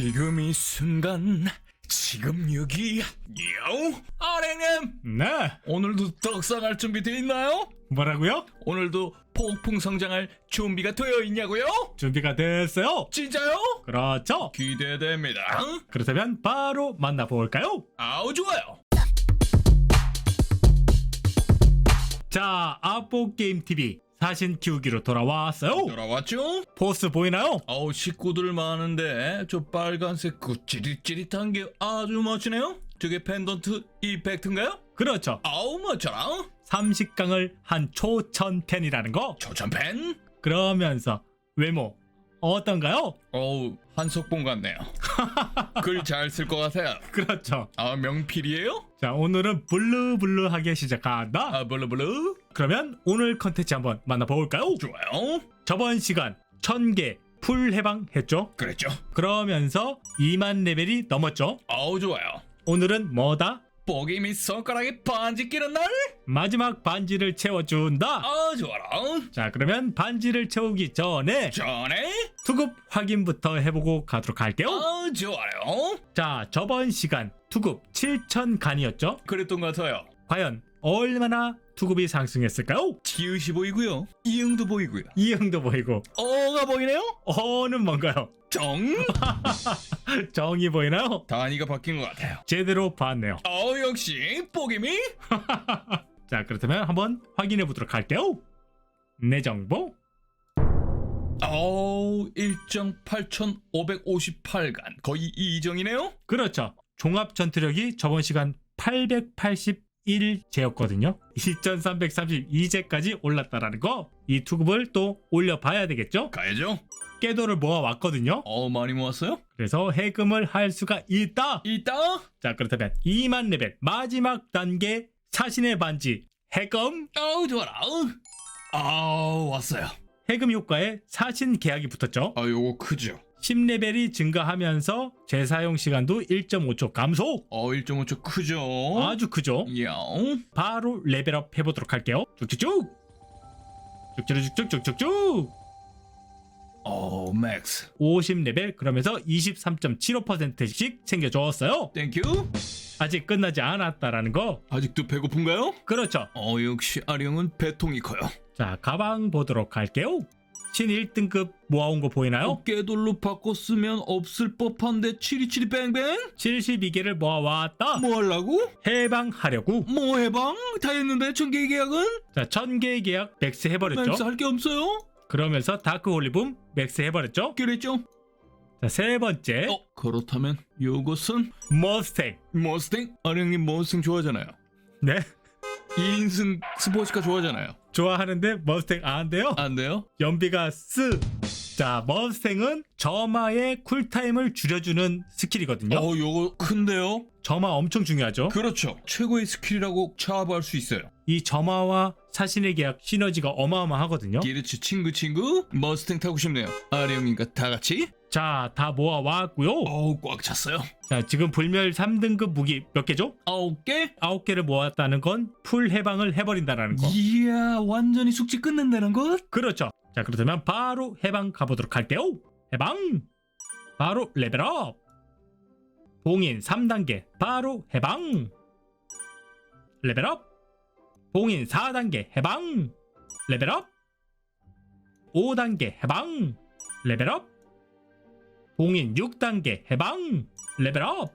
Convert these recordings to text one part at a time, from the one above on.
지금 이 순간 지금 여기 요 아랭님 네. 오늘도 떡상할 준비 돼 있나요? 뭐라고요? 오늘도 폭풍 성장할 준비가 되어 있냐고요? 준비가 됐어요. 진짜요? 그렇죠. 기대됩니다. 그렇다면 바로 만나볼까요? 아우 좋아요. 자, 아포 게임 TV 사신 키우기로 돌아왔어요. 돌아왔죠? 포스 보이나요? 아우 식구들 많은데 저 빨간색 그 찌릿찌릿한 게 아주 멋지네요. 저게 펜던트 이펙트인가요? 그렇죠. 아우 멋져라. 30강을 한 초천 팬이라는 거. 초천펜? 그러면서 외모 어떤가요? 어우 한석봉 같네요. 글 잘 쓸 것 같아요. 그렇죠. 아 명필이에요? 자, 오늘은 블루블루하게 시작한다. 아 블루블루? 그러면 오늘 컨텐츠 한번 만나볼까요? 좋아요. 저번 시간 1000개 풀 해방했죠? 그랬죠. 그러면서 2만 레벨이 넘었죠? 아우 좋아요. 오늘은 뭐다? 뽀기 및 손가락에 반지 끼는 날? 마지막 반지를 채워준다. 아 좋아라. 자, 그러면 반지를 채우기 전에 전에? 투급 확인부터 해보고 가도록 할게요. 아 좋아요. 자, 저번 시간 투급 7,000간이었죠? 그랬던 것 같아요. 과연 얼마나 투급이 상승했을까요? 지읒이 보이고요. 이응도 보이고요. 이형도 보이고 어가 보이네요. 어는 뭔가요? 정? 정이 보이나요? 단위가 바뀐 것 같아요. 제대로 봤네요. 어 역시 뽀기미? 자, 그렇다면 한번 확인해 보도록 할게요. 내 정보 어우 1정 8,558간 거의 이정이네요. 그렇죠. 종합 전투력이 저번 시간 881제였거든요. 2332제까지 올랐다라는 거. 이 투급을 또 올려봐야 되겠죠? 가야죠. 깨도를 모아왔거든요. 어 많이 모았어요? 그래서 해금을 할 수가 있다. 있다. 자, 그렇다면 2만 레벨 마지막 단계 사신의 반지 해금 아우 좋아라. 아우 왔어요. 해금 효과에 사신 계약이 붙었죠. 아 요거 크죠. 10레벨이 증가하면서 재사용 시간도 1.5초 감소. 어 1.5초 크죠. 아주 크죠. 야옹. 바로 레벨업 해보도록 할게요. 쭉쭉쭉. 쭉쭉쭉쭉쭉쭉. 어 맥스. 50레벨 그러면서 23.75%씩 챙겨줬어요. 땡큐. 아직 끝나지 않았다라는 거. 아직도 배고픈가요? 그렇죠. 어 역시 아령은 배통이 커요. 자 가방 보도록 할게요. 신 1등급 모아온 거 보이나요? 어깨돌로 바꿨으면 없을 법한데 치리치리 뱅뱅? 72개를 모아왔다. 뭐 하려고? 해방하려고. 뭐 해방? 다 했는데 천개 계약은? 자 1000개의 계약 맥스 해버렸죠. 맥스 할게 없어요? 그러면서 다크 홀리붐 맥스 해버렸죠. 그랬죠? 자 세 번째 어 그렇다면 요것은 머스탱. 머스탱? 아령님 머스탱 좋아하잖아요. 네. 2인승 스포츠카 좋아하잖아요. 좋아하는데 머스탱 안 돼요? 안 돼요? 연비가 쓰. 자, 머스탱은 점화의 쿨타임을 줄여주는 스킬이거든요. 어 요거 큰데요? 점화 엄청 중요하죠. 그렇죠. 최고의 스킬이라고 차압할 수 있어요. 이 점화와 사신의 계약 시너지가 어마어마하거든요. 기르치 친구 친구 머스탱 타고 싶네요. 아령님과 다 같이? 자, 다 모아왔고요. 어우 꽉 찼어요. 자, 지금 불멸 3등급 무기 몇 개죠? 아홉 개? 9개를 모았다는 건 풀 해방을 해버린다는 거. 이야 완전히 숙지 끝낸다는 것? 그렇죠. 자, 그렇다면 바로 해방 가보도록 할게요. 해방! 바로 레벨업! 봉인 3단계, 바로 해방! 레벨업! 봉인 4단계, 해방! 레벨업! 5단계, 해방! 레벨업! 봉인 6단계, 해방! 레벨업!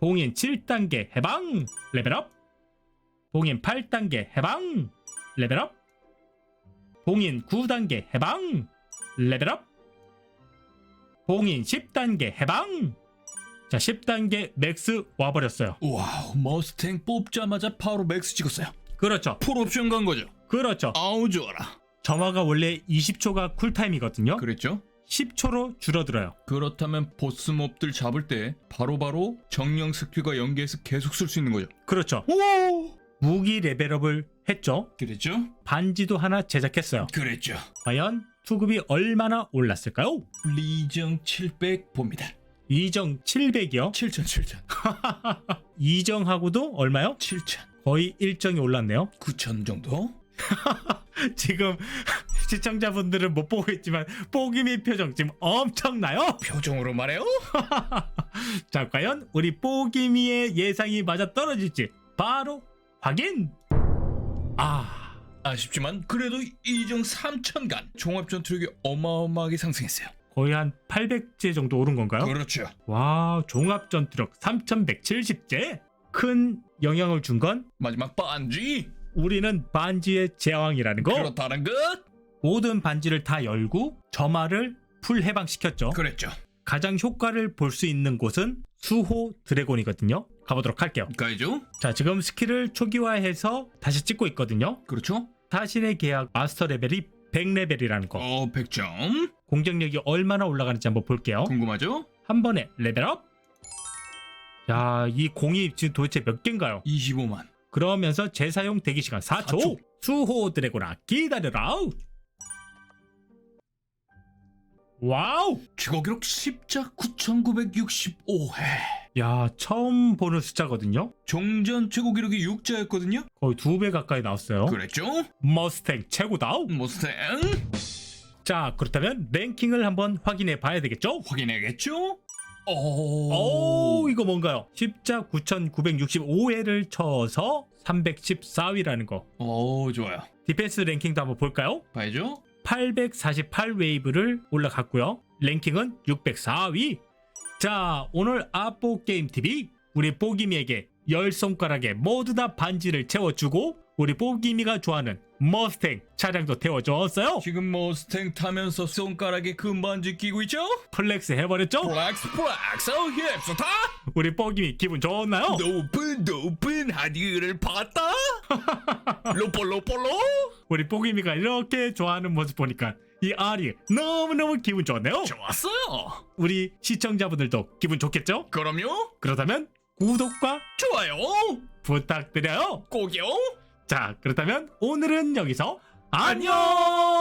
봉인 7단계, 해방! 레벨업! 봉인 8단계, 해방! 레벨업! 봉인 9단계 해방 레벨업 봉인 10단계 해방 자 10단계 맥스 와버렸어요 와우 머스탱 뽑자마자 바로 맥스 찍었어요. 그렇죠 풀옵션 간 거죠. 그렇죠 아우 좋아라. 점화가 원래 20초가 쿨타임이거든요 그랬죠? 10초로 줄어들어요 그렇다면 보스 몹들 잡을 때 바로바로 정령 스킬과 연계해서 계속 쓸 수 있는 거죠. 그렇죠 오! 무기 레벨업을 했죠 그랬죠? 반지도 하나 제작했어요 그랬죠. 과연 투급이 얼마나 올랐을까요? 리정 700 봅니다. 이정 700이요 7천 7천 이정하고도 얼마요? 7천 거의 일정이 올랐네요 9천 정도? 지금 시청자분들은 못 보고 있지만 뽀기미 표정 지금 엄청나요? 표정으로 말해요? 자 과연 우리 뽀기미의 예상이 맞아 떨어질지 바로 확인! 아 아쉽지만 그래도 이중 3천간 종합 전투력이 어마어마하게 상승했어요. 거의 한 800제 정도 오른 건가요? 그렇죠. 와 종합 전투력 3170제 큰 영향을 준 건 마지막 반지. 우리는 반지의 제왕이라는 거. 그렇다는 것. 모든 반지를 다 열고 점화를 풀 해방시켰죠. 그랬죠. 가장 효과를 볼 수 있는 곳은 수호 드래곤이거든요. 가보도록 할게요. 가이죠? 자 지금 스킬을 초기화해서 다시 찍고 있거든요. 그렇죠. 사신의 계약 마스터 레벨이 100레벨이라는 거. 어 100점. 공격력이 얼마나 올라가는지 한번 볼게요. 궁금하죠? 한 번에 레벨업 야 이 공이 지금 도대체 몇 개인가요? 25만. 그러면서 재사용 대기시간 4초, 4초. 수호 드래곤아 기다려라 와우! 최고 기록 십자 9965회. 야 처음 보는 숫자거든요? 종전 최고 기록이 6자였거든요? 거의 두 배 가까이 나왔어요. 그랬죠? 머스탱 최고다 모스탱. 자 그렇다면 랭킹을 한번 확인해 봐야 되겠죠? 확인해야겠죠? 오. 오, 이거 뭔가요? 십자 9965회를 쳐서 314위라는 거. 오 좋아요. 디펜스 랭킹도 한번 볼까요? 봐야죠. 848 웨이브를 올라갔고요. 랭킹은 604위. 자, 오늘 아뽀 게임 TV 우리 뽀기미에게 열 손가락에 모두 다 반지를 채워주고 우리 뽀기미가 좋아하는 머스탱 차량도 태워줬어요. 지금 모스탱 타면서 손가락에 금반지 끼고 있죠? 플렉스 해버렸죠? 플렉스 플렉스 어 힙스타 우리 뽀기미 기분 좋나요? 높은 높은 하늘을 봤다 로폴로폴로 우리 뽀기미가 이렇게 좋아하는 모습 보니까 이 알이 너무너무 기분 좋네요. 좋았어요 우리 시청자분들도 기분 좋겠죠? 그럼요 그렇다면 구독과 좋아요 부탁드려요. 꼭이요 자, 그렇다면 오늘은 여기서 안녕!